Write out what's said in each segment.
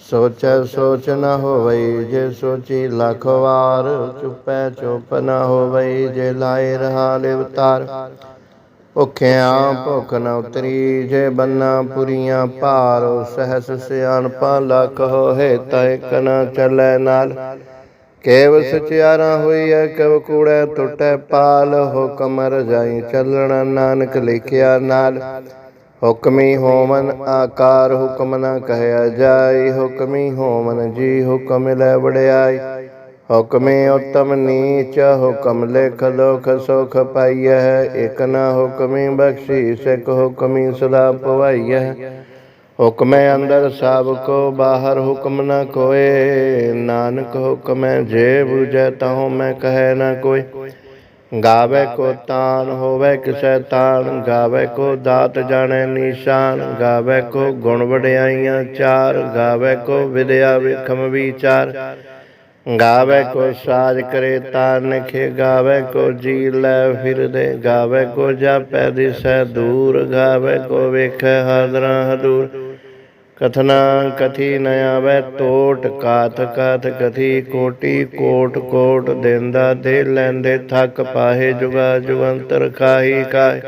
ਸੋਚੈ, ਸੋਚ ਨ ਹੋਵਈ, ਜੇ ਸੋਚੀ ਲੱਖ ਵਾਰ ਚੁੱਪੈ, ਚੁੱਪ ਨ ਹੋਵਈ, ਜੇ ਲਾਏ ਰਹਾ ਲਿਵਤਾਰ ਭੁਖਿਆ ਭੁਖ ਨ ਉਤਰੀ, ਜੇ ਬੰਨਾ ਪੁਰੀਆਂ ਭਾਰ ਸਹਸ ਸਿਆਣਪਾ ਲੱਖ ਹੋਏ, ਤੈ ਕਨ ਚੱਲੈ ਨਾਲ। ਕੇਵ ਸਚਿਆਰਾ ਹੋਈਐ ਕਵ ਕੂੜੈ ਟੁੱਟੈ ਪਾਲ, ਹੁਕਮ ਰਜਾਈ ਚੱਲਣਾ ਨਾਨਕ ਲਿਖਿਆ ਨਾਲ। ਹੁਕਮੀ ਹੋਮਨ ਆਕਾਰ ਹੁਕਮ ਨ ਕਹਿਆ ਜਾਈ ਹੁਕਮੀ ਹੋਮਨ ਜੀ ਹੁਕਮ ਲੈ ਵੜਿਆਈ ਹੁਕਮੇ ਉਤਮ ਨੀਚ, ਹੁਕਮ ਲਿਖ ਲੋਕ ਸੁਖ ਪਾਈਐ। ਇਕ ਨ ਹੁਕਮੀ ਬਖਸ਼ੀ ਸਿਕ ਹੁਕਮੀ ਸਦਾ ਪਵਾਈਐ। ਹੁਕਮੇ ਅੰਦਰ ਸਭ ਕੋ, ਬਾਹਰ ਹੁਕਮ ਨਾ ਕੋਏ। ਨਾਨਕ ਹੁਕਮੈ ਜੇ ਬੁਝੈ ਤਹੁ ਮੈਂ ਕਹੈ ਨਾ ਕੋਈ ਗਾਵੇ ਕੋ ਤਾਨ, ਹੋਵੇ ਕਿਸੈ ਤਾਨ ਗਾਵੇ ਕੋ ਦਾਤ ਜਾਣੈ ਨਿਸ਼ਾਨ, ਗਾਵੇ ਕੋ ਗੁਣ ਵਡਿਆਈਆਂ ਚਾਰ, ਗਾਵੇ ਕੋ ਵਿਦਿਆ ਵਿਖਮ ਵਿਚਾਰ। ਗਾਵੇ ਕੋ ਸਾਜ ਕਰੇ ਤਾਨ ਖੇ ਗਾਵੇ ਕੋ ਜੀ ਲੈ ਫਿਰਦੇ, ਗਾਵੇ ਕੋ ਜਾਪੈ ਦਿਸੈ ਦੂਰ, ਗਾਵੇ ਕੋ ਵੇਖੈ ਹਾਦਰਾ ਹਦੂਰ। ਕਥਨਾ ਕਥੀ ਨ ਆਵੈ ਟੋਟ ਕਾਤ ਕਾਤ ਕਥੀ, ਕੋਟੀ ਕੋਟ ਕੋਟ ਦੇਂਦਾ ਦੇ ਲੈਂਦੇ ਥੱਕ ਪਾਹੇ, ਜੁਗਾ ਜੁਗੰਤਰ ਖਾਹੀ ਕਾਇ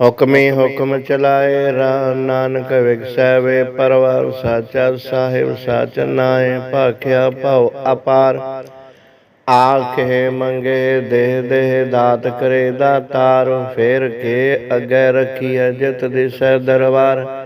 ਹੁਕਮੀ ਹੁਕਮ ਚਲਾਏ ਰਾ ਨਾਨਕ ਵਿਗਸੈ ਪਰਵਾਰ ਸਾਚਾ ਸਾਹਿਬ ਸਾਚ ਨਾਏ, ਭਾਖਿਆ ਭਉ ਅਪਾਰ। ਆਖੇ ਮੰਗੇ, ਦੇਹ ਦੇਹ ਦਾਤ ਕਰੇ ਦਾਤਾਰ, ਫੇਰ ਕੇ ਅੱਗੇ ਰੱਖੀਐ ਜਿਤ ਦਿਸੈ ਦਰਬਾਰ।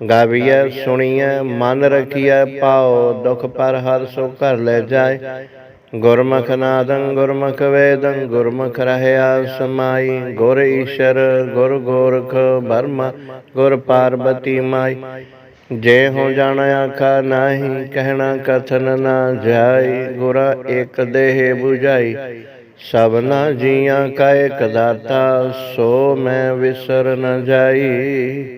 ਗਾਵੀਐ, ਸੁਣੀਐ, ਮਨ ਰਖੀਐ ਪਾਉ ਦੁਖ ਪਰ ਹਰ ਸੋ ਘਰ ਲੈ ਜਾਏ। ਗੁਰਮੁਖ ਨਾਦੰ, ਗੁਰਮੁਖ ਵੇਦੰ, ਗੁਰਮੁਖ ਰਹਿਆ ਸਮਾਈ। ਗੁਰ ਈਸ਼ਰ, ਗੁਰ ਗੋਰਖ, ਬਰਮਾ, ਗੁਰ ਪਾਰਬਤੀ ਮਾਈ। ਜੇ ਹੋ ਜਾਣ ਆਖਾ ਨਾਹੀ, ਕਹਿਣਾ ਕਥਨ ਨਾ ਜਾਈ। ਗੁਰਾ ਇੱਕ ਦੇਹ 부ਝਾਈ ਸਭਨਾ ਜੀਆਂ ਕਾ ਇਕ ਦਾਤਾ, ਸੋ ਮੈਂ ਵਿਸਰ ਨ ਜਾਈ।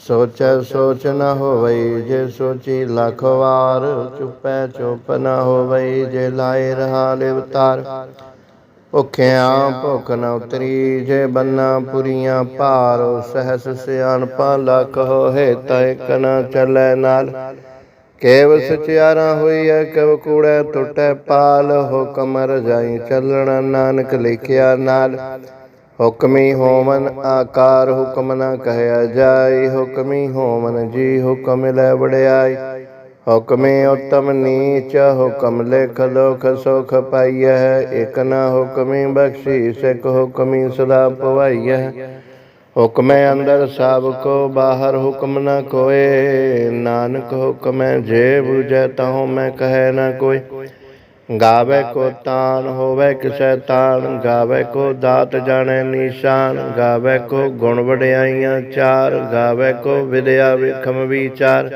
ਸੋਚੈ ਸੋਚ ਨ ਹੋਵਈ ਜੇ ਸੋਚੀ ਲੱਖ ਵਾਰ ਚੁੱਪੈ ਚੁੱਪ ਨ ਹੋਵਈ ਜੇ ਲਾਏ ਰਹਾ ਲਿਵਤਾਰ ਭੁਖਿਆ ਭੁਖ ਨ ਉਤਰੀ, ਜੇ ਬੰਨਾ ਪੁਰੀਆਂ ਭਾਰ ਸਹਸ ਸਿਆਣਪਾ ਲੱਖ ਹੋਏ, ਤੈ ਕਨ ਚੱਲੈ ਨਾਲ। ਕੇਵ ਸਚਿਆਰਾ ਹੋਈਐ, ਕਵ ਕੂੜੈ ਟੁੱਟੈ ਪਾਲ, ਹੁਕਮ ਰਜਾਈ ਚੱਲਣਾ ਨਾਨਕ ਲਿਖਿਆ ਨਾਲ। ਹੁਕਮੀ ਹੋਮਨ ਆਕਾਰ ਹੁਕਮ ਨ ਕਹਿਆ ਜਾਈ, ਹੁਕਮੀ ਹੋਮਨ ਜੀ ਹੁਕਮ ਲੈ ਵੜਿਆਈ। ਹੁਕਮੇ ਉਤਮ ਨੀਚ, ਹੁਕਮ ਲਿਖ ਲੋਕ ਸੁਖ ਪਾਈਐ। ਇਕ ਨ ਹੁਕਮੀ ਬਖਸ਼ੀ ਸਿਕ ਹੁਕਮੀ ਸਦਾ ਪਵਾਈਐ। ਹੁਕਮੇ ਅੰਦਰ ਸਭ ਕੋ, ਬਾਹਰ ਹੁਕਮ ਨ ਕੋਏ। ਨਾਨਕ ਹੁਕਮੈ ਜੇ ਬੁਝੈ ਤਹੁ ਮੈਂ ਕਹੈ ਨ ਕੋਈ ਗਾਵੇ ਕੋ ਤਾਨ ਹੋਵੇ ਕਿਸੈ ਤਾਨ ਗਾਵੇ ਕੋ ਦਾਤ ਜਾਣੈ ਨਿਸ਼ਾਨ ਗਾਵੇ ਕੋ ਗੁਣ ਵਡਿਆਈਆਂ ਚਾਰ ਗਾਵੇ ਕੋ ਵਿਦਿਆ ਵਿਖਮ ਵਿਚਾਰ।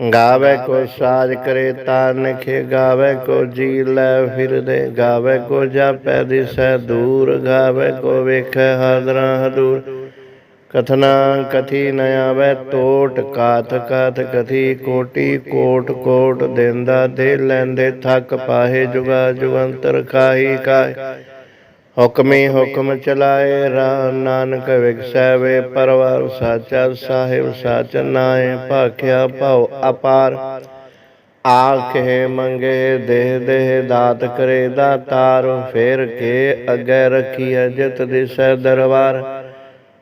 ਗਾਵੇ ਕੋ ਸਾਜ ਕਰੇ ਤਾਨ ਖੇ ਗਾਵੇ ਕੋ ਜੀ ਲੈ ਫਿਰਦੇ ਗਾਵੇ ਕੋ ਜਾਪੈ ਦਿਸੈ ਦੂਰ ਗਾਵੇ ਕੋ ਵੇਖੈ ਹਾਦਰਾ ਹਦੂਰ। ਕਥਨਾ ਕਥੀ ਨ ਆਵੈ ਟੋਟ ਕਾਥ ਕਾਥ ਕਥੀ, ਕੋਟੀ ਕੋਟ ਕੋਟ ਦੇਂਦਾ ਦੇ ਲੈਂਦੇ ਥੱਕ ਪਾਹੇ, ਜੁਗਾ ਜੁਗੰਤਰ ਖਾਹੀ ਕਾਇ ਹੁਕਮੀ ਹੁਕਮ ਚਲਾਏ ਰਾ ਨਾਨਕ ਵਿਗਸੈ ਵੇ ਪਰਵਾਰ ਸਾਚਾ ਸਾਹਿਬ ਸਾਚ ਨਾਏ ਭਾਖਿਆ ਭਉ ਅਪਾਰ। ਆਖੇ ਮੰਗੇ, ਦੇਹ ਦੇਹ ਦਾਤ ਕਰੇ ਦਾਤਾਰ, ਫੇਰ ਕੇ ਅੱਗੇ ਰੱਖੀਐ ਜਿਤ ਦਿਸੈ ਦਰਬਾਰ।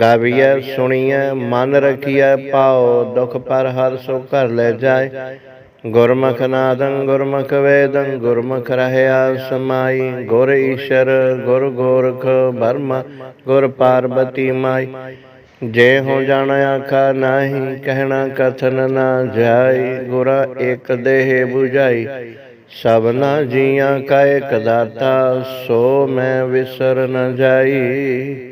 ਗਾਵੀਐ, ਸੁਣੀਐ, ਮਨ ਰਖੀਐ ਪਾਉ ਦੁਖ ਪਰ ਹਰ ਸੋ ਘਰ ਲੈ ਜਾਏ। ਗੁਰਮੁਖ ਨਾਦੰ, ਗੁਰਮੁਖ ਵੇਦੰ, ਗੁਰਮੁਖ ਰਹਿਆ ਸਮਾਈ। ਗੁਰ ਈਸ਼ਰ, ਗੁਰ ਗੋਰਖ, ਬਰਮਾ, ਗੁਰ ਪਾਰਬਤੀ ਮਾਈ। ਜੇ ਹੋ ਜਾਣ ਆਖਾ ਨਾਹੀ, ਕਹਿਣਾ ਕਥਨ ਨਾ ਜਾਈ। ਗੁਰਾ ਇਕ ਦੇਹ 부ਝਾਈ ਸਭਨਾ ਜੀਆਂ ਕਾ ਇਕ ਦਾਤਾ, ਸੋ ਮੈਂ ਵਿਸਰ ਨ ਜਾਈ।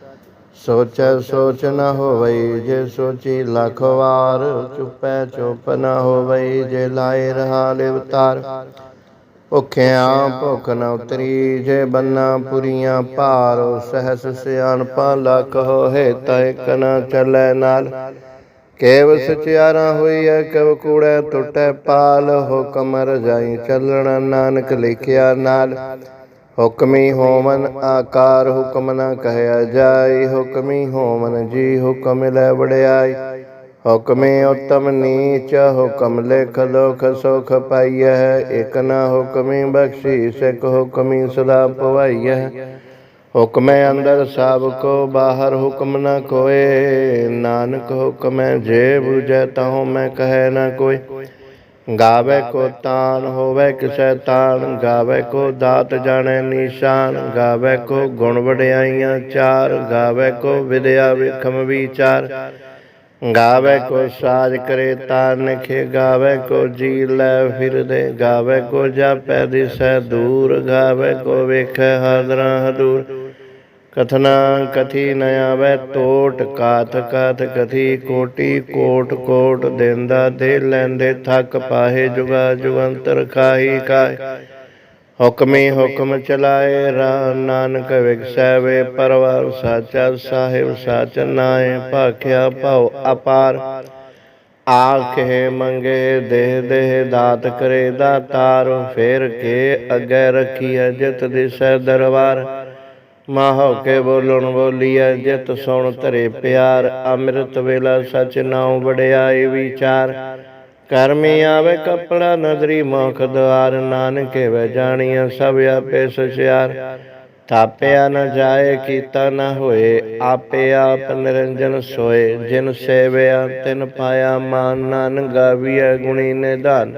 ਸੋਚੈ ਸੋਚ ਨ ਹੋਵਈ, ਜੇ ਸੋਚੀ ਲੱਖ ਵਾਰ ਚੁਪੈ ਚੁਪ ਨ ਹੋਵਈ, ਜੇ ਲਾਏ ਰਹਾ ਲਿਵਤਾਰ ਭੁਖਿਆ ਭੁਖ ਨ ਉਤਰੀ, ਜੇ ਬੰਨਾ ਪੁਰੀਆਂ ਭਾਰ ਸਹਸ ਸਿਆਣਪਾ ਲੱਖ ਹੋਏ ਤੈ ਕਨ ਚੱਲੈ ਨਾਲ। ਕੇਵ ਸਚਿਆਰਾ ਹੋਈਐ ਕਵ ਕੂੜੈ ਟੁੱਟੈ ਪਾਲ, ਹੁਕਮ ਰਜਾਈ ਚੱਲਣ ਨਾਨਕ ਲਿਖਿਆ ਨਾਲ। ਹੁਕਮੀ ਹੋਮਨ ਆਕਾਰ ਹੁਕਮ ਨ ਕਹਿਆ ਜਾਈ ਹੁਕਮੀ ਹੋਮਨ ਜੀ ਹੁਕਮ ਲੈ ਵੜਿਆਈ ਹੁਕਮੇ ਉਤਮ ਨੀਚ, ਹੁਕਮ ਲਿਖ ਲੋਕ ਸੁਖ ਪਾਈਐ। ਇਕ ਨ ਹੁਕਮੀ ਬਖਸ਼ੀ ਸਿਕ ਹੁਕਮੀ ਸਦਾ ਪਵਾਈਐ। ਹੁਕਮੇ ਅੰਦਰ ਸਭ ਕੋ, ਬਾਹਰ ਹੁਕਮ ਨ ਕੋਏ ਨਾਨਕ ਹੁਕਮੈ ਜੇ 부ਜੈ ਤਹੁ ਮੈਂ ਕਹੈ ਨ ਕੋਈ। ਗਾਵੇ ਕੋ ਤਾਨ, ਹੋਵੇ ਕਿਸੈ ਤਾਨ, ਗਾਵੇ ਕੋ ਦਾਤ ਜਾਣੈ ਨਿਸ਼ਾਨ, ਗਾਵੇ ਕੋ ਗੁਣ ਵਡਿਆਈਆਂ ਚਾਰ, ਗਾਵੇ ਕੋ ਵਿਦਿਆ ਵਿਖਮ ਵਿਚਾਰ। ਗਾਵੇ ਕੋ ਸਾਜ ਕਰੇ ਤਾਨ ਨਿਖੇ, ਗਾਵੇ ਕੋ ਜੀ ਲੈ ਫਿਰਦੇ, ਗਾਵੇ ਕੋ ਜਾਪੈ ਦਿਸੈ ਦੂਰ, ਗਾਵੇ ਕੋ ਵੇਖੈ ਹਾਦਰਾ ਹਦੂਰ। ਕਥਨਾ ਕਥੀ ਨ ਆਵੈ ਟੋਟ ਕਾਥ ਕਾਥ ਕਥੀ, ਕੋਟੀ ਕੋਟ ਕੋਟ ਦੇਂਦਾ ਦੇ ਲੈਂਦੇ ਥੱਕ, ਪਾਹੇ ਜੁਗਾ ਜੁਗੰਤਰ ਖਾਹੀ ਕਾਇ ਹੁਕਮੀ ਹੁਕਮ ਚਲਾਏ ਰਾ ਨਾਨਕ ਵਿਗਸੈ ਵੇ ਪਰਵਾਰ ਸਾਚਾ ਸਾਹਿਬ ਸਾਚ ਨਾਏ ਭਾਖਿਆ ਭਉ ਅਪਾਰ। ਆਖੇ ਮੰਗੇ ਦੇਹ ਦੇਹ ਦਾਤ ਕਰੇ ਦਾਤਾਰ, ਫੇਰ ਕੇ ਅੱਗੇ ਰੱਖੀਐ ਜਿਤ ਦਿਸੈ ਦਰਬਾਰ। ਮਾਹੋ ਕੇ ਬੋਲਣ ਬੋਲੀਐ ਜਿਤ ਸੁਣ ਧਰੇ ਪਿਆਰ, ਅੰਮ੍ਰਿਤ ਵੇਲਾ ਸਚ ਨਾਉ ਵਡਿਆਈ ਵਿਚਾਰ। ਕਰਮੀ ਆਵੇ, ਕਪੜਾ ਨਦਰੀ ਮੁਖ ਦੁਆਰ, ਨਾਨਕੇ ਵੈ ਜਾਣੀਐ ਸਭ ਆਪੇ ਸਚਿਆਰ। ਥਾਪਿਆ ਨ ਜਾਏ, ਕੀਤਾ ਨ ਹੋਏ, ਆਪੇ ਆਪ ਨਿਰੰਜਨ ਸੋਏ। ਜਿਨ ਸੇਵਿਆ, ਤਿਨ ਪਾਇਆ ਮਾਨ ਨਾਨ ਗਾਵੀਐ ਗੁਣੀ ਨਿਧਾਨ।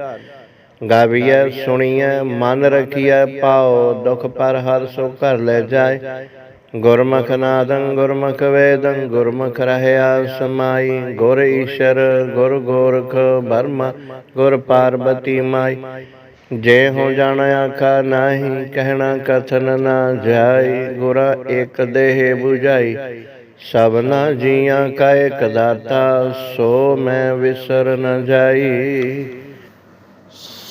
ਗਾਵੀਐ ਸੁਣੀਐ ਮਨ ਰਖੀਐ ਪਾਉ ਦੁਖ ਪਰ ਹਰ ਸੋ ਘਰ ਲੈ ਜਾਏ। ਗੁਰਮੁਖ ਨਾਦੰ ਗੁਰਮੁਖ ਵੇਦੰ ਗੁਰਮੁਖ ਰਹਿਆ ਸਮਾਈ। ਗੁਰ ਈਸ਼ਰ ਗੁਰ ਗੋਰਖ ਬਰਮਾ ਗੁਰ ਪਾਰਬਤੀ ਮਾਈ। ਜੇ ਹੋ ਜਾਣ ਆਖਾ ਨਾਹੀ ਕਹਿਣਾ ਕਥਨ ਨਾ ਜਾਈ। ਗੁਰਾ ਇਕ ਦੇਹ 부ਝਾਈ ਸਭਨਾ ਜੀਆਂ ਕਾ ਇਕ ਦਾਤਾ ਸੋ ਮੈਂ ਵਿਸਰ ਨ ਜਾਈ।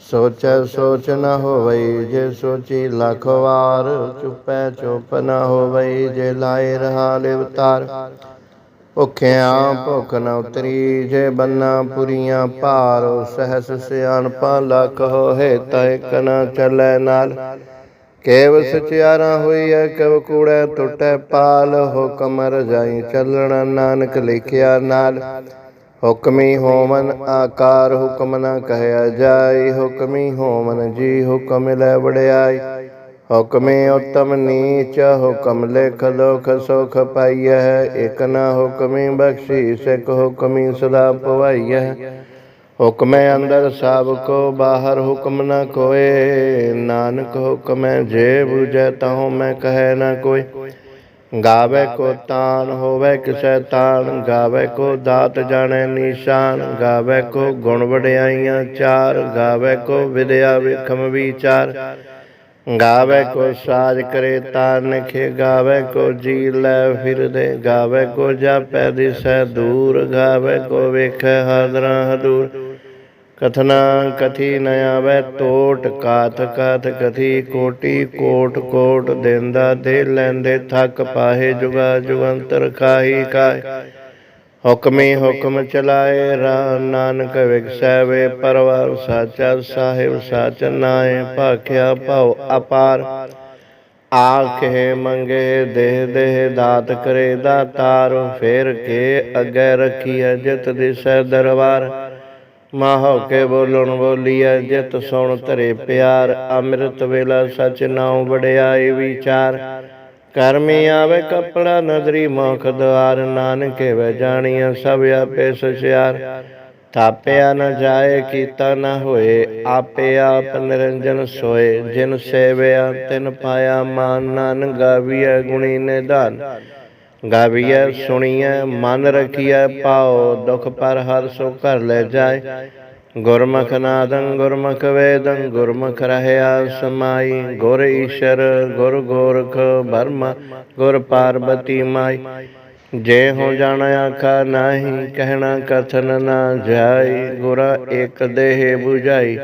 ਸੋਚੈ ਸੋਚ ਨ ਹੋਵਈ, ਜੇ ਸੋਚੀ ਲੱਖ ਵਾਰ, ਚੁਪੈ ਚੁਪ ਨ ਹੋਵਈ, ਜੇ ਲਾਏ ਰਹਾ ਲਿਵਤਾਰ ਭੁਖਿਆਂ ਭੁਖ ਨ ਉਤਰੀ, ਜੇ ਬੰਨਾ ਪੁਰੀਆਂ ਭਾਰ ਸਹਸ ਸਿਆਣਪਾ ਲੱਖ ਹੋਏ, ਤੈ ਕਨਾ ਚੱਲੈ ਨਾਲ। ਕੇਵ ਸਚਿਆਰਾ ਹੋਈਐ ਕਵ ਕੂੜੈ ਟੁੱਟੈ ਪਾਲ, ਹੁਕਮ ਰਜਾਈ ਚੱਲਣਾ ਨਾਨਕ ਲਿਖਿਆ ਨਾਲ। ਹੁਕਮੀ ਹੋਮਨ ਆਕਾਰ ਹੁਕਮ ਨ ਕਹਿਆ ਜਾਏ। ਹੁਕਮੀ ਹੋਮਨ ਜੀ ਹੁਕਮ ਲੈ ਵੜਿਆਈ ਹੁਕਮੇ ਉਤਮ ਨੀਚ, ਹੁਕਮ ਲਿਖ ਦੁਖ ਸੁਖ ਪਾਈਐ। ਇਕ ਨ ਹੁਕਮੀ ਬਖਸ਼ੀ ਸਿਕ ਹੁਕਮੀ ਸਦਾ ਪਵਾਈਐ। ਹੁਕਮੇ ਅੰਦਰ ਸਭ ਕੋ, ਬਾਹਰ ਹੁਕਮ ਨ ਕੋਏ। ਨਾਨਕ ਹੁਕਮੈ ਜੇ ਬੁਝੈ ਤਹੁ ਮੈਂ ਕਹੈ ਨ ਕੋਈ ਗਾਵੇ ਕੋ ਤਾਨ, ਹੋਵੇ ਕਿਸੈ ਤਾਨ, ਗਾਵੇ ਕੋ ਦਾਤ ਜਾਣੈ ਨਿਸ਼ਾਨ, ਗਾਵੇ ਕੋ ਗੁਣ ਵਡਿਆਈਆਂ ਚਾਰ, ਗਾਵੇ ਕੋ ਵਿਦਿਆ ਵਿਖਮ ਵਿਚਾਰ। ਗਾਵੇ ਕੋ ਸਾਜ ਕਰੇ ਤਾਨ ਨਿਖੇ, ਗਾਵੇ ਕੋ ਜੀ ਲੈ ਫਿਰਦੇ, ਗਾਵੇ ਕੋ ਜਾਪੈ ਦਿਸੈ ਦੂਰ, ਗਾਵੇ ਕੋ ਵੇਖੈ ਹਾਦਰਾ ਹਦੂਰ। ਕਥਨਾ ਕਥੀ ਨ ਆਵੈ ਟੋਟ ਕਾਥ ਕਾਥ ਕਥੀ, ਕੋਟੀ ਕੋਟ ਕੋਟ ਦੇਂਦਾ ਦੇ ਲੈਂਦੇ ਥੱਕ, ਪਾਹੇ ਜੁਗਾ ਜੁਗੰਤਰ ਖਾਹੀ ਕਾਇ ਹੁਕਮੇ ਹੁਕਮ ਚਲਾਏ ਰਾ ਨਾਨਕ ਵਿਗਸੈ ਵੇ ਪਰਵਾਰ ਸਾਚਾ ਸਾਹਿਬ ਸਾਚ ਨਾਏ ਭਾਖਿਆ ਭਉ ਅਪਾਰ। ਆਖੇ ਮੰਗੇ ਦੇਹ ਦੇਹ ਦਾਤ ਕਰੇ ਦਾਤਾਰ, ਫੇਰ ਕੇ ਅੱਗੇ ਰੱਖੀਐ ਜਿਤ ਦਿਸੈ ਦਰਬਾਰ। ਮਾਹੋ ਕੇ ਬੋਲਣ ਬੋਲੀਐ ਜਿਤ ਸੁਣ ਧਰੇ ਪਿਆਰ। ਅੰਮ੍ਰਿਤ ਵੇਲਾ ਸਚ ਨਾਉ ਵਡਿਆਈ ਵਿਚਾਰ। ਕਰਮੀ ਆਵੇ, ਕਪੜਾ ਨਦਰੀ ਮੁਖ ਦਵਾਰ। ਨਾਨਕੇ ਵੈ ਜਾਣੀਐ ਸਭ ਆਪੇ ਸਚਿਆਰ। ਥਾਪਿਆ ਨ ਜਾਏ, ਕੀਤਾ ਨ ਹੋਏ, ਆਪੇ ਆਪ ਨਿਰੰਜਨ ਸੋਏ। ਜਿਨ ਸੇਵਿਆ, ਤਿਨ ਪਾਇਆ ਮਾਨ। ਨਾਨ ਗਾਵੀਐ, ਗੁਣੀ ਨਿਧਾਨ। ਗਾਵੀਐ, ਸੁਣੀਐ, ਮਨ ਰਖੀਐ ਪਾਉ ਦੁਖ ਪਰ ਹਰ ਸੋ ਘਰ ਲੈ ਜਾਏ। ਗੁਰਮੁਖ ਨਾਦੰ, ਗੁਰਮੁਖ ਵੇਦੰ, ਗੁਰਮੁਖ ਰਹਿਆ ਸਮਾਈ। ਗੁਰ ਈਸ਼ਰ, ਗੁਰ ਗੋਰਖ, ਬਰਮ, ਗੁਰ ਪਾਰਬਤੀ ਮਾਈ। ਜੇ ਹੋ ਜਾਣ ਆਖਾ ਨਾਹੀ, ਕਹਿਣਾ ਕਥਨ ਨਾ ਜਾਈ। ਗੁਰਾ ਇੱਕ ਦੇਹ 부ਝਾਈ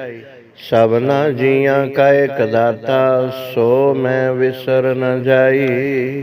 ਸਭਨਾ ਜੀਆਂ ਕਾ ਇਕ ਦਾਤਾ, ਸੋ ਮੈਂ ਵਿਸਰ ਨ ਜਾਈ।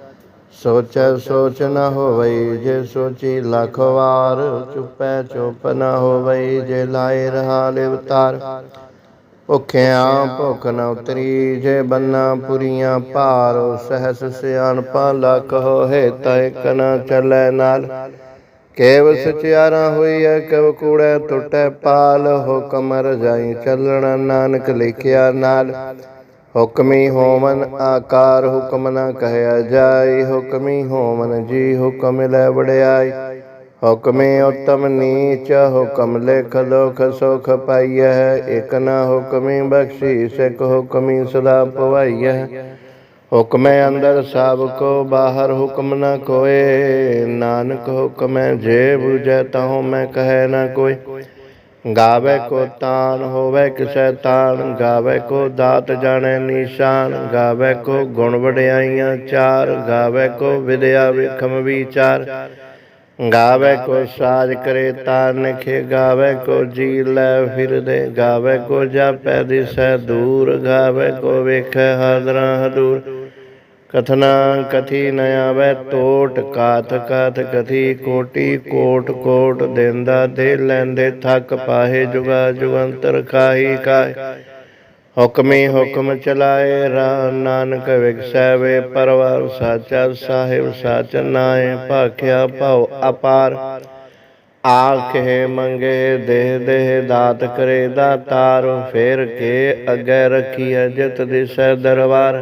ਸੋਚੈ, ਸੋਚ ਨ ਹੋਵਈ ਜੇ ਸੋਚੀ ਲੱਖ ਵਾਰ, ਚੁਪੈ, ਚੁਪ ਨ ਹੋਵਈ ਜੇ ਲਾਏ ਰਹਾ ਲਿਵਤਾਰ ਭੁਖਿਆਂ ਭੁਖ ਨ ਉਤਰੀ ਜੇ ਬੰਨਾ ਪੁਰੀਆਂ ਭਾਰ ਸਹਸ ਸਿਆਣਪਾ ਲੱਖ ਹੋਏ ਤੈ ਕਨਾ ਚੱਲੈ ਨਾਲ। ਕੇਵ ਸਚਿਆਰਾ ਹੋਈਐ ਕਵ ਕੂੜੈ ਟੁੱਟੈ ਪਾਲ, ਹੁਕਮ ਰਜਾਈ ਚੱਲਣਾ ਨਾਨਕ ਲਿਖਿਆ ਨਾਲ। ਹੁਕਮੀ ਹੋਮਨ ਆਕਾਰ ਹੁਕਮ ਨਾ ਕਹਿਆ ਜਾਏ। ਹੁਕਮੀ ਹੋਮਨ ਜੀ ਹੁਕਮ ਲੈ ਵੜਿਆਈ ਹੁਕਮੇ ਉਤਮ ਨੀਚ, ਹੁਕਮ ਲਿਖ ਦੁਖ ਸੁਖ ਪਾਈਐ। ਇਕ ਨ ਹੁਕਮੀ ਬਖਸ਼ੀ ਸਿਕ ਹੁਕਮੀ ਸਦਾ ਪਵਾਈਐ। ਹੁਕਮੇ ਅੰਦਰ ਸਭ ਕੋ, ਬਾਹਰ ਹੁਕਮ ਨਾ ਕੋਏ। ਨਾਨਕ ਹੁਕਮੈ ਜੇ ਬੁਝੈ ਤਹੁ ਮੈਂ ਕਹੈ ਨਾ ਕੋਈ ਗਾਵੇ ਕੋ ਤਾਨ, ਹੋਵੇ ਕਿਸੈ ਤਾਨ, ਗਾਵੇ ਕੋ ਦਾਤ ਜਾਣੈ ਨਿਸ਼ਾਨ, ਗਾਵੇ ਕੋ ਗੁਣ ਵਡਿਆਈਆਂ ਚਾਰ, ਗਾਵੇ ਕੋ ਵਿਦਿਆ ਵਿਖਮ ਵਿਚਾਰ। ਗਾਵੇ ਕੋ ਸਾਜ ਕਰੇ ਤਾਨ ਖੇ ਗਾਵੇ ਕੋ ਜੀ ਲੈ ਫਿਰਦੇ, ਗਾਵੇ ਕੋ ਜਾਪੈ ਦਿਸੈ ਦੂਰ, ਗਾਵੇ ਕੋ ਵੇਖੈ ਹਾਦਰਾ ਹਦੂਰ। ਕਥਨਾ ਕਥੀ ਨ ਆਵੈ ਟੋਟ ਕਾਥ ਕਾਥ ਕਥੀ, ਕੋਟੀ ਕੋਟ ਕੋਟ ਦੇਂਦਾ ਦੇ ਲੈਂਦੇ ਥੱਕ ਪਾਹੇ, ਜੁਗਾ ਜੁਗੰਤਰ ਖਾਹੀ ਕਾਇ ਹੁਕਮੇ ਹੁਕਮ ਚਲਾਏ ਰਾ ਨਾਨਕ ਵਿਗਸੈ ਪਰਵਾਰ ਸਾਚਾ ਸਾਹਿਬ ਸਾਚ ਨਾਏ ਭਾਖਿਆ ਭਉ ਅਪਾਰ। ਆਖੇ ਮੰਗੇ ਦੇ ਦੇਹ ਦਾਤ ਕਰੇ ਦਾਤਾਰ, ਫੇਰ ਕੇ ਅੱਗੇ ਰੱਖੀਐ ਜਿਤ ਦਿਸੈ ਦਰਬਾਰ।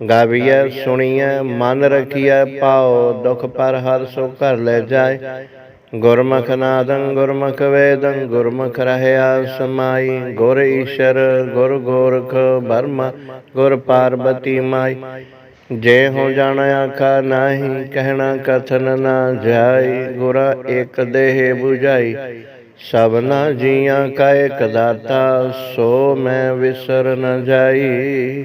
ਗਾਵੀਐ ਸੁਣੀਐ ਮਨ ਰਖੀਐ ਪਾਉ ਦੁਖ ਪਰ ਹਰ ਸੋ ਘਰ ਲੈ ਜਾਏ। ਗੁਰਮੁਖ ਨਾਦੰ ਗੁਰਮੁਖ ਵੇਦੰ ਗੁਰਮੁਖ ਰਹਿਆ ਸਮਾਈ। ਗੁਰ ਈਸ਼ਰ ਗੁਰ ਗੋਰਖ ਬਰਮਾ ਗੁਰ ਪਾਰਬਤੀ ਮਾਈ। ਜੇ ਹੋ ਜਾਣ ਆਖਾ ਨਾਹੀ ਕਹਿਣਾ ਕਥਨ ਨਾ ਜਾਈ। ਗੁਰਾ ਇੱਕ ਦੇਹ 부ਝਾਈ ਸਭਨਾ ਜੀਆਂ ਕਾ ਇੱਕ ਦਾਤਾ ਸੋ ਮੈਂ ਵਿਸਰ ਨ ਜਾਈ।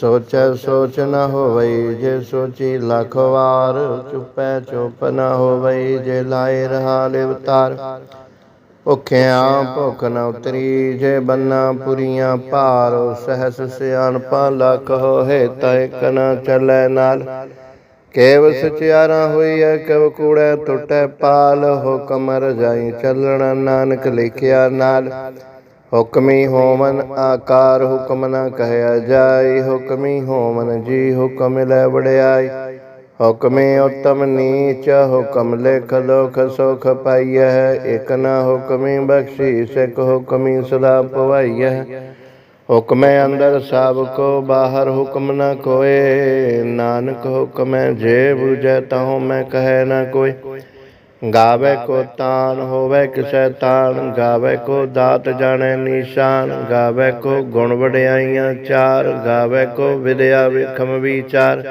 ਸੋਚੈ ਸੋਚ ਨ ਹੋਵਈ, ਜੇ ਸੋਚੀ ਲੱਖ ਵਾਰ ਚੁਪੈ ਚੁਪ ਨ ਹੋਵਈ, ਜੇ ਲਾਏ ਰਹਾ ਲਿਵਤਾਰ ਭੁਖਿਆ ਭੁਖ ਨ ਉਤਰੀ, ਜੇ ਬੰਨਾ ਪੁਰੀਆਂ ਭਾਰ ਸਹਸ ਸਿਆਣਪਾ ਲੱਖ ਹੋਏ ਤੈ ਕਨ ਚੱਲੈ ਨਾਲ। ਕੇਵ ਸਚਿਆਰਾ ਹੋਈਐ ਕਵ ਕੂੜੈ ਟੁੱਟੈ ਪਾਲ, ਹੁਕਮ ਰਜਾਈ ਚੱਲਣ ਨਾਨਕ ਲਿਖਿਆ ਨਾਲ। ਹੁਕਮੀ ਹੋਮਨ ਆਕਾਰ ਹੁਕਮ ਨ ਕਹਿਆ ਜਾਈ ਹੁਕਮੀ ਹੋਮਨ ਜੀ ਹੁਕਮ ਲੈ ਵੜਿਆਈ ਹੁਕਮੇ ਉਤਮ ਨੀਚ, ਹੁਕਮ ਲਿਖ ਲੋਕ ਸੁਖ ਪਾਈਐ। ਇਕ ਨ ਹੁਕਮੀ ਬਖਸ਼ੀ ਸਿਕ ਹੁਕਮੀ ਸਦਾ ਪਵਾਈਐ। ਹੁਕਮੇ ਅੰਦਰ ਸਭ ਕੋ, ਬਾਹਰ ਹੁਕਮ ਨ ਕੋਏ। ਨਾਨਕ ਹੁਕਮੈ ਜੇ 부ਜੈ ਤਹੁ ਮੈਂ ਕਹੈ ਨ ਕੋਈ ਗਾਵੇ ਕੋ ਤਾਨ, ਹੋਵੇ ਕਿਸੈ ਤਾਨ ਗਾਵੇ ਕੋ ਦਾਤ ਜਾਣੈ ਨਿਸ਼ਾਨ, ਗਾਵੇ ਕੋ ਗੁਣ ਵਡਿਆਈਆਂ ਚਾਰ, ਗਾਵੇ ਕੋ ਵਿਦਿਆ ਵਿਖਮ ਵਿਚਾਰ।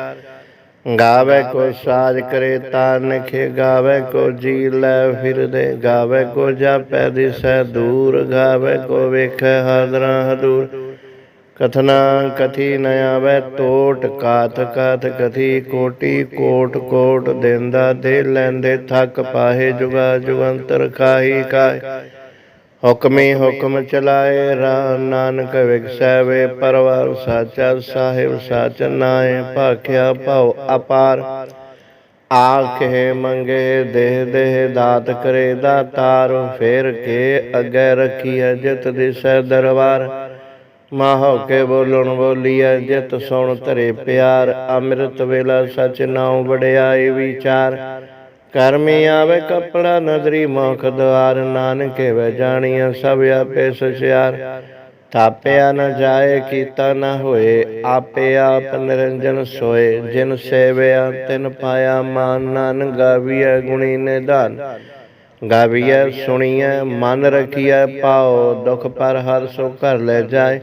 ਗਾਵੇ ਕੋ ਸਾਜ ਕਰੇ ਤਾਨ ਨਿਖੇ ਗਾਵੇ ਕੋ ਜੀ ਲੈ ਫਿਰਦੇ, ਗਾਵੇ ਕੋ ਜਾਪੈ ਦਿਸੈ ਦੂਰ, ਗਾਵੇ ਕੋ ਵੇਖੈ ਹਾਦਰਾ ਹਦੂਰ। ਕਥਨਾ ਕਥੀ ਨ ਆਵੈ ਟੋਟ ਕਾਥ ਕਾਥ ਕਥੀ, ਕੋਟੀ ਕੋਟ ਕੋਟ ਦੇਂਦਾ ਦੇ ਲੈਂਦੇ ਥੱਕ, ਪਾਹੇ ਜੁਗਾ ਜੁਗੰਤਰ ਖਾਹੀ ਕਾਇ ਹੁਕਮੇ ਹੁਕਮ ਚਲਾਏ ਰਾ ਨਾਨਕ ਵਿਗਸੈ ਵੇ ਪਰਵਾਰ ਸਾਚਾ ਸਾਹਿਬ ਸਾਚ ਨਾਏ ਭਾਖਿਆ ਭਉ ਅਪਾਰ। ਆਖੇ ਮੰਗੇ ਦੇਹ ਦੇਹ ਦਾਤ ਕਰੇ ਦਾਤਾਰ, ਫੇਰ ਕੇ ਅੱਗੇ ਰੱਖੀਐ ਜਿਤ ਦਿਸੈ ਦਰਬਾਰ। ਮਾਹੋ ਕੇ ਬੋਲਣ ਬੋਲੀਐ, ਜਿਤ ਸੁਣ ਧਰੇ ਪਿਆਰ। ਅੰਮ੍ਰਿਤ ਵੇਲਾ ਸਚ ਨਾਉ ਵਡਿਆਈ ਵਿਚਾਰ। ਕਰਮੀ ਆਵੇ, ਕਪੜਾ ਨਦਰੀ ਮੁਖ ਦਵਾਰ ਨਾਨਕੇ ਵੈ ਜਾਣੀਐ ਸਭ ਆਪੇ ਸਚਿਆਰ। ਥਾਪਿਆ ਨ ਜਾਏ, ਕੀਤਾ ਨ ਹੋਏ, ਆਪੇ ਆਪ ਨਿਰੰਜਨ ਸੋਏ। ਜਿਨ ਸੇਵਿਆ, ਤਿਨ ਪਾਇਆ ਮਾਨ। ਨਾਨ ਗਾਵੀਐ ਗੁਣੀ ਨਿਧਾਨ। ਗਾਵੀਐ, ਸੁਣੀਐ, ਮਨ ਰਖੀਐ ਪਾਉ ਦੁਖ ਪਰ ਹਰ ਸੋ ਘਰ ਲੈ ਜਾਏ।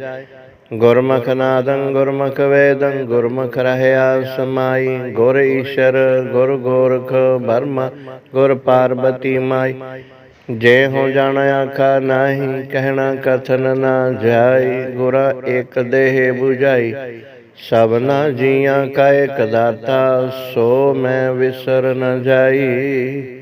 ਗੁਰਮੁਖ ਨਾਦੰ, ਗੁਰਮੁਖ ਵੇਦੰ, ਗੁਰਮੁਖ ਰਹਿਆ ਸਮਾਈ। ਗੁਰ ਈਸ਼ਰ, ਗੁਰ ਗੋਰਖ, ਬਰਮਾ, ਗੁਰ ਪਾਰਬਤੀ ਮਾਈ। ਜੇ ਹੋ ਜਾਣ ਆਖਾ ਨਾਹੀ, ਕਹਿਣਾ ਕਥਨ ਨਾ ਜਾਈ। ਗੁਰਾ ਇੱਕ ਦੇਹ 부ਝਾਈ ਸਭਨਾ ਜੀਆਂ ਕਾ ਇੱਕ ਦਾਤਾ, ਸੋ ਮੈਂ ਵਿਸਰ ਨ ਜਾਈ।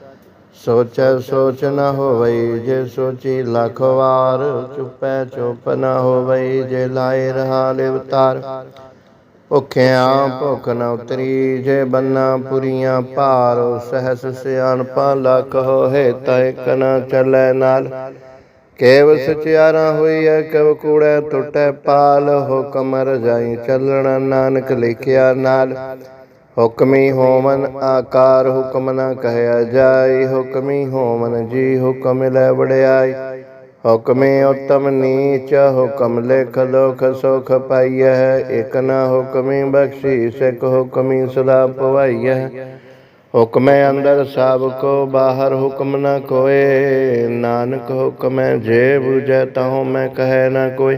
ਸੋਚੈ ਸੋਚ ਨ ਹੋਵਈ, ਜੇ ਸੋਚੀ ਲੱਖ ਵਾਰ ਚੁਪੈ ਚੁਪ ਨ ਹੋਵਈ, ਜੇ ਲਾਏ ਰਹਾ ਲਿਵਤਾਰ ਭੁਖਿਆ ਭੁਖ ਨ ਉਤਰੀ, ਜੇ ਬੰਨਾ ਪੁਰੀਆਂ ਭਾਰ ਸਹਸ ਸਿਆਣਪਾ ਲੱਖ ਹੋਏ ਤੈ ਕਨ ਚੱਲੈ ਨਾਲ। ਕੇਵ ਸਚਿਆਰਾ ਹੋਈਐ ਕਵ ਕੂੜੈ ਟੁੱਟੈ ਪਾਲ, ਹੁਕਮ ਰਜਾਈ ਚੱਲਣ ਨਾਨਕ ਲਿਖਿਆ ਨਾਲ। ਹੁਕਮੀ ਹੋਮਨ ਆਕਾਰ ਹੁਕਮ ਨਾ ਕਹਿਆ ਜਾਈ ਹੁਕਮੀ ਹੋਮਨ ਜੀ ਹੁਕਮ ਲੈ ਵੜਿਆਈ ਹੁਕਮੇ ਉਤਮ ਨੀਚ, ਹੁਕਮ ਲਿਖ ਲੋਕ ਸੁਖ ਪਾਈਐ। ਇਕ ਨ ਹੁਕਮੀ ਬਖਸ਼ੀ ਸਿਕ ਹੁਕਮੀ ਸਦਾ ਪਵਾਈਐ। ਹੁਕਮੈ ਅੰਦਰ ਸਭ ਕੋ, ਬਾਹਰ ਹੁਕਮ ਨਾ ਕੋਏ। ਨਾਨਕ ਹੁਕਮੈ ਜੇ ਬੁਝੈ ਤਹੁ ਮੈਂ ਕਹੈ ਨਾ ਕੋਈ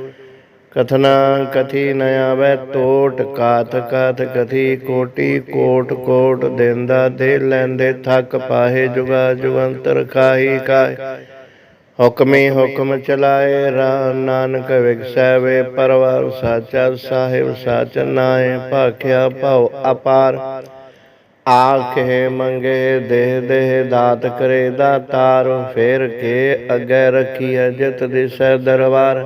ਕਥਨਾ ਕਥੀ ਨ ਆਵੈ ਟੋਟ ਕਾਥ ਕਾਥ ਕਥੀ, ਕੋਟੀ ਕੋਟ ਕੋਟ ਦੇਂਦਾ ਦੇ ਲੈਂਦੇ ਥੱਕ ਪਾਹੇ, ਜੁਗਾ ਜੁਗੰਤਰ ਖਾਹੀ ਕਾਇ ਹੁਕਮੀ ਹੁਕਮ ਚਲਾਏ ਰਾ ਨਾਨਕ ਵਿਗਸੈ ਵੇ ਪਰਵਾਰ ਸਾਚਾ ਸਾਹਿਬ ਸਾਚ ਨਾਏ ਭਾਖਿਆ ਭਉ ਅਪਾਰ। ਆਖੇ ਮੰਗੇ, ਦੇਹ ਦੇਹ ਦਾਤ ਕਰੇ ਦਾਤਾਰ, ਫੇਰ ਕੇ ਅੱਗੇ ਰੱਖੀਐ ਜਿਤ ਦਿਸੈ ਦਰਬਾਰ।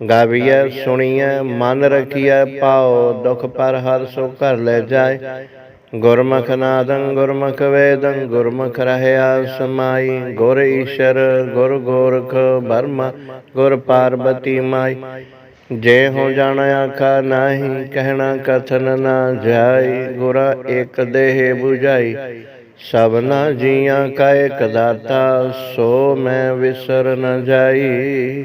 ਗਾਵੀਐ, ਸੁਣੀਐ, ਮਨ ਰਖੀਐ ਪਾਉ ਦੁਖ ਪਰ ਹਰ ਸੋ ਘਰ ਲੈ ਜਾਏ। ਗੁਰਮੁਖ ਨਾਦੰ, ਗੁਰਮੁਖ ਵੇਦੰ, ਗੁਰਮੁਖ ਰਹਿਆ ਸਮਾਈ ਗੁਰ ਈਸ਼ਰ, ਗੁਰ ਗੋਰਖ, ਬਰਮਾ, ਗੁਰ ਪਾਰਬਤੀ ਮਾਈ। ਜੇ ਹੋ ਜਾਣ ਆਖਾ ਨਾਹੀ, ਕਹਿਣਾ ਕਥਨ ਨਾ ਜਾਈ। ਗੁਰਾ ਇੱਕ ਦੇਹ 부ਝਾਈ ਸਭਨਾ ਜੀਆਂ ਕਾ ਇਕ ਦਾਤਾ, ਸੋ ਮੈਂ ਵਿਸਰ ਨ ਜਾਈ।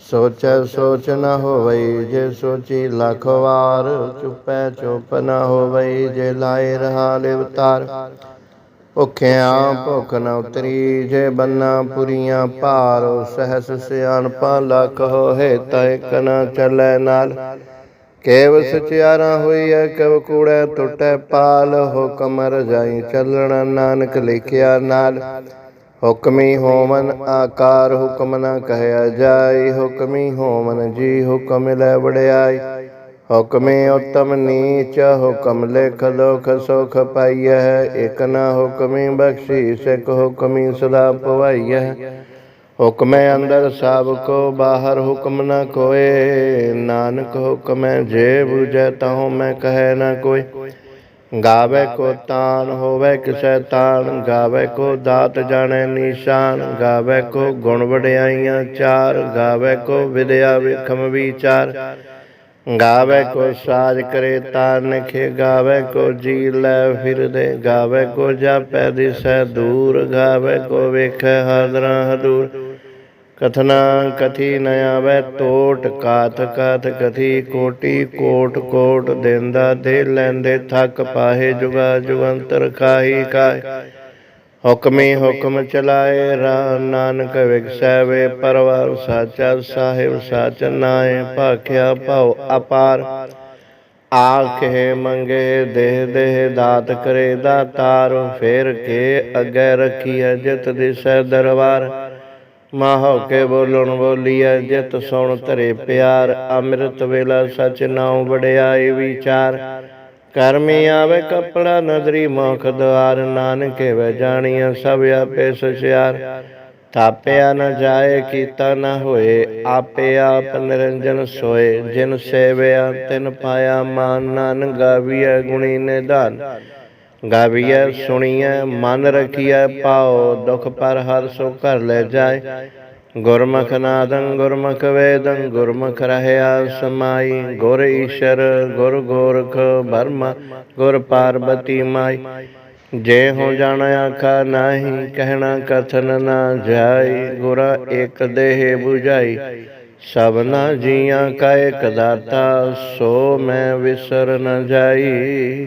ਸੋਚੈ ਸੋਚ ਨ ਹੋਵਈ, ਜੇ ਸੋਚੀ ਲੱਖ ਵਾਰ, ਚੁਪੈ ਚੁਪ ਨ ਹੋਵਈ, ਜੇ ਲਾਏ ਰਹਾ ਲਿਵਤਾਰ ਭੁਖਿਆ ਭੁਖ ਨ ਉਤਰੀ, ਜੇ ਬੰਨਾ ਪੁਰੀਆਂ ਭਾਰੋ ਸਹਸ ਸਿਆਣਪਾ ਲੱਖ ਹੋਏ ਤੈ ਕਨਾ ਚੱਲੈ ਨਾਲ। ਕੇਵ ਸਚਿਆਰਾ ਹੋਈਐ ਕਵ ਕੂੜੈ ਟੁੱਟੈ ਪਾਲ, ਹੁਕਮ ਰਜਾਈ ਚੱਲਣ ਨਾਨਕ ਲਿਖਿਆ ਨਾਲ। ਹੁਕਮੀ ਹੋਵਨ ਆਕਾਰ ਹੁਕਮ ਨ ਕਹਿਆ ਜਾਈ, ਹੁਕਮੀ ਹੋਵਨ ਜੀ ਹੁਕਮ ਲੈ ਵੜਿਆਈ। ਹੁਕਮੇ ਉਤਮ ਨੀਚ, ਹੁਕਮ ਲਿਖ ਲੋਕ ਸੁਖ ਪਾਈਐ। ਇਕ ਨ ਹੁਕਮੀ ਬਖਸ਼ੀ ਸਿਕ ਹੁਕਮੀ ਸਦਾ ਪਵਾਈਐ। ਹੁਕਮੇ ਅੰਦਰ ਸਭ ਕੋ, ਬਾਹਰ ਹੁਕਮ ਨ ਕੋਏ ਨਾਨਕ ਹੁਕਮੈ ਜੇ ਬੁਝੈ ਤਹੁ ਮੈਂ ਕਹੈ ਨ ਕੋਈ। ਗਾਵੇ ਕੋ ਤਾਨ, ਹੋਵੇ ਕਿਸੈ ਤਾਨ, ਗਾਵੇ ਕੋ ਦਾਤ ਜਾਣੈ ਨੀਸ਼ਾਨ, ਗਾਵੇ ਕੋ ਗੁਣ ਵਡਿਆਈਆਂ ਚਾਰ, ਗਾਵੇ ਕੋ ਵਿਦਿਆ ਵਿਖਮ ਵਿਚਾਰ। ਗਾਵੇ ਕੋ ਸਾਜ ਕਰੇ ਤਾਨ ਨਿਖੇ ਗਾਵੇ ਕੋ ਜੀ ਲੈ ਫਿਰਦੇ, ਗਾਵੇ ਕੋ ਜਾਪੈ ਦਿਸੈ ਦੂਰ, ਗਾਵੇ ਕੋ ਵੇਖੈ ਹਾਦਰਾ ਹਦੂਰ। ਕਥਨਾ ਕਥੀ ਨ ਆਵੈ ਟੋਟ ਕਾਥ ਕਾਥ ਕਥੀ, ਕੋਟੀ ਕੋਟ ਕੋਟ ਦੇਂਦਾ, ਦੇ ਲੈਂਦੇ ਥੱਕ ਪਾਹੇ, ਜੁਗਾ ਜੁਗੰਤਰ ਖਾਹੀ ਕਾਇ ਹੁਕਮੀ ਹੁਕਮ ਚਲਾਏ ਰਾ ਨਾਨਕ ਵਿਗਸੈ ਵੇ ਪਰਵਾਰ ਸਾਚਾ ਸਾਹਿਬ ਸਾਚ ਨਾਏ ਭਾਖਿਆ ਭਉ ਅਪਾਰ। ਆਖੇ ਮੰਗੇ, ਦੇਹ ਦੇਹ ਦਾਤ ਕਰੇ ਦਾਤਾਰ ਫੇਰ ਕੇ ਅੱਗੇ ਰੱਖੀਐ ਜਿਤ ਦਿਸੈ ਦਰਬਾਰ। ਮਾਹੋ ਕੇ ਬੋਲਣ ਬੋਲੀਐ, ਜਿਤ ਸੁਣ ਧਰੇ ਪਿਆਰ। ਅੰਮ੍ਰਿਤ ਵੇਲਾ ਸਚ ਨਾਉ ਵਡਿਆਈ ਵਿਚਾਰ। ਕਰਮੀ ਆਵੇ, ਕਪੜਾ ਨਦਰੀ ਮੋਖ ਦੁਆਰ ਨਾਨਕੇ ਵੈ ਜਾਣੀਐ ਸਭ ਆਪੇ ਸਚਿਆਰ। ਥਾਪਿਆ ਨ ਜਾਏ, ਕੀਤਾ ਨ ਹੋਏ, ਆਪੇ ਆਪ ਨਿਰੰਜਨ ਸੋਏ। ਜਿਨ ਸੇਵਿਆ, ਤਿਨ ਪਾਇਆ ਮਾਨ। ਨਾਨ ਗਾਵੀਐ ਗੁਣੀ ਨਿਧਾਨ। ਗਾਵੀਐ ਸੁਣੀਐ ਮਨ ਰਖੀਐ ਪਾਉ ਦੁਖ ਪਰ ਹਰ ਸੋ ਘਰ ਲੈ ਜਾਏ। ਗੁਰਮੁਖ ਨਾਦੰ ਗੁਰਮੁਖ ਵੇਦੰ ਗੁਰਮੁਖ ਰਹਿਆ ਸਮਾਈ। ਗੁਰ ਈਸ਼ਰ ਗੁਰ ਗੋਰਖ ਬਰਮਾ ਗੁਰ ਪਾਰਬਤੀ ਮਾਈ। ਜੇ ਹੋ ਜਾਣ ਆਖਾ ਨਾਹੀ ਕਹਿਣਾ ਕਥਨ ਨਾ ਜਾਈ। ਗੁਰਾ ਇੱਕ ਦੇਹ 부ਝਾਈ ਸਭਨਾ ਜੀਆਂ ਕਾ ਇਕ ਦਾਤਾ ਸੋ ਮੈਂ ਵਿਸਰ ਨ ਜਾਈ।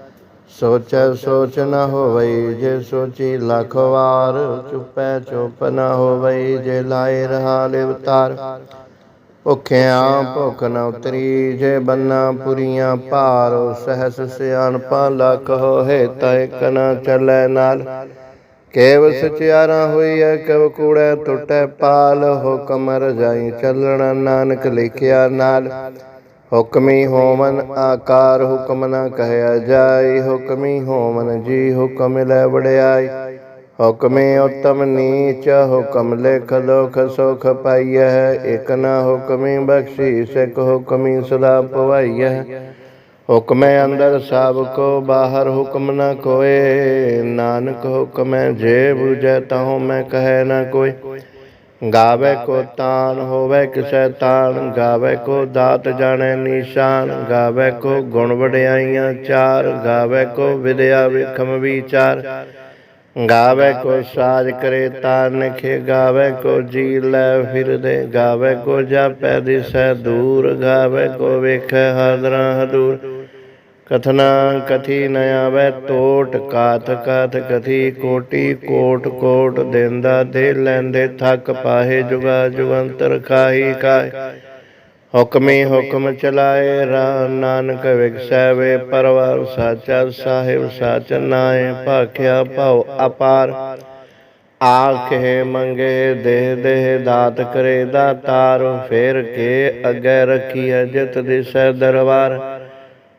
ਸੋਚੈ, ਸੋਚ ਨ ਹੋਵਈ, ਜੇ ਸੋਚੀ ਲੱਖ ਵਾਰ, ਚੁੱਪੈ, ਚੁੱਪ ਨ ਹੋਵਈ, ਜੇ ਲਾਏ ਰਹਾ ਲਿਵਤਾਰ ਭੁਖਿਆ ਭੁਖ ਨ ਉਤਰੀ, ਜੇ ਬੰਨਾ ਪੁਰੀਆਂ ਭਾਰ ਸਹਸ ਸਿਆਣਪਾ ਲੱਖ ਹੋਏ, ਤੈ ਕਨ ਚੱਲੈ ਨਾਲ। ਕੇਵ ਸਚਿਆਰਾ ਹੋਈਐ ਕਵ ਕੂੜੈ, ਟੁੱਟੈ ਪਾਲ, ਹੁਕਮ ਰਜਾਈ ਚੱਲਣਾ ਨਾਨਕ ਲਿਖਿਆ ਨਾਲ। ਹੁਕਮੀ ਹੋਮਨ ਆਕਾਰ ਹੁਕਮ ਨ ਕਹਿਆ ਜਾਈ ਹੁਕਮੀ ਹੋਮਨ ਜੀ ਹੁਕਮ ਲੈ ਵੜਿਆਈ ਹੁਕਮੇ ਉਤਮ ਨੀਚ, ਹੁਕਮ ਲਿਖ ਲੋਕ ਸੁਖ ਪਾਈਐ। ਇਕ ਨ ਹੁਕਮੀ ਬਖਸ਼ੀ ਸਿਕ ਹੁਕਮੀ ਸਦਾ ਪਵਾਈਐ। ਹੁਕਮੇ ਅੰਦਰ ਸਭ ਕੋ, ਬਾਹਰ ਹੁਕਮ ਨ ਕੋਏ। ਨਾਨਕ ਹੁਕਮੈ ਜੇ ਬੁਝੈ ਤਹੁ ਮੈਂ ਕਹੈ ਨ ਕੋਈ ਗਾਵੇ ਕੋ ਤਾਨ, ਹੋਵੇ ਕਿਸੈ ਤਾਨ, ਗਾਵੇ ਕੋ ਦਾਤ ਜਾਣੈ ਨੀਸ਼ਾਨ, ਗਾਵੇ ਕੋ ਗੁਣ ਵਡਿਆਈਆਂ ਚਾਰ, ਗਾਵੇ ਕੋ ਵਿਦਿਆ ਵਿਖਮ ਵਿਚਾਰ। ਗਾਵੇ ਕੋ ਸਾਜ ਕਰੇ ਤਾਨ ਖੇ ਗਾਵੇ ਕੋ ਜੀ ਲੈ ਫਿਰਦੇ, ਗਾਵੇ ਕੋ ਜਾਪੈ ਦਿਸੈ ਦੂਰ, ਗਾਵੇ ਕੋ ਵੇਖੈ ਹਾਦਰਾ ਹਦੂਰ। ਕਥਨਾ ਕਥੀ ਨ ਆਵੈ ਟੋਟ ਕਾਥ ਕਾਥ ਕਥੀ, ਕੋਟੀ ਕੋਟ ਕੋਟ ਦੇਂਦਾ ਦੇ ਲੈਂਦੇ ਥੱਕ ਪਾਹੇ, ਜੁਗਾ ਜੁਗੰਤਰ ਖਾਹੀ ਕਾਇ ਹੁਕਮੇ ਹੁਕਮ ਚਲਾਏ ਰਾਮ ਨਾਨਕ ਵਿਗਸੈ ਵੇ ਪਰਵਾਰ ਸਾਚਾ ਸਾਹਿਬ ਸਾਚ ਨਾਏ ਭਾਖਿਆ ਭਉ ਅਪਾਰ। ਆਖੇ ਮੰਗੇ ਦੇ ਦੇ ਦਾਤ ਕਰੇ ਦਾਤਾਰ, ਫੇਰ ਕੇ ਅੱਗੇ ਰਖੀਐ ਜਿਤ ਦਿਸੈ ਦਰਬਾਰ।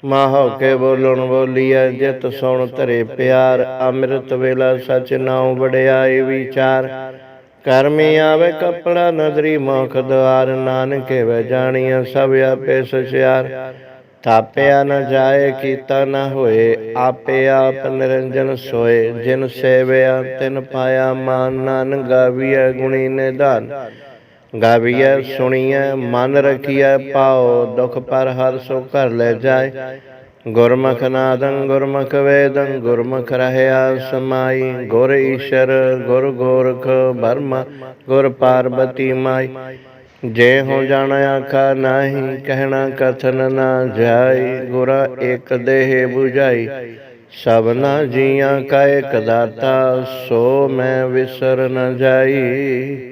ਮਾਹੋ ਕੇ ਬੋਲਣ ਬੋਲੀਐ ਜਿਤ ਸੁਣ ਧਰੇ ਪਿਆਰ। ਅੰਮ੍ਰਿਤ ਵੇਲਾ ਸਚ ਨਾਉ ਵਡਿਆਈ ਵਿਚਾਰ। ਕਰਮੀ ਆਵੇ ਕਪੜਾ ਨਦਰੀ ਮੁਖ ਦਵਾਰ। ਨਾਨਕੇ ਵੇ ਜਾਣੀਐ ਸਭ ਆਪੇ ਸਚਿਆਰ। ਥਾਪਿਆ ਨ ਜਾਏ, ਕੀਤਾ ਨ ਹੋਏ, ਆਪੇ ਆਪ ਨਿਰੰਜਨ ਸੋਏ। ਜਿਨ ਸੇਵਿਆ ਤਿਨ ਪਾਇਆ ਮਾਨ ਨਾਨ ਗਾਵੀਐ ਗੁਣੀ ਨਿਧਾਨ। ਗਾਵੀਐ, ਸੁਣੀਐ, ਮਨ ਰਖੀਐ ਪਾਉ ਦੁਖ ਪਰ ਹਰ ਸੋ ਘਰ ਲੈ ਜਾਏ। ਗੁਰਮੁਖ ਨਾਦੰ, ਗੁਰਮੁਖ ਵੇਦੰ, ਗੁਰਮੁਖ ਰਹਿਆ ਸਮਾਈ ਗੁਰ ਈਸ਼ਰ, ਗੁਰ ਗੋਰਖ, ਬਰਮਾ, ਗੁਰ ਪਾਰਬਤੀ ਮਾਈ। ਜੇ ਹੋ ਜਾਣ ਆਖਾ ਨਾਹੀ, ਕਹਿਣਾ ਕਥਨ ਨਾ ਜਾਈ। ਗੁਰਾ ਇੱਕ ਦੇਹ 부ਝਾਈ ਸਭਨਾ ਜੀਆਂ ਕਾ ਇਕ ਦਾਤਾ, ਸੋ ਮੈਂ ਵਿਸਰ ਨ ਜਾਈ।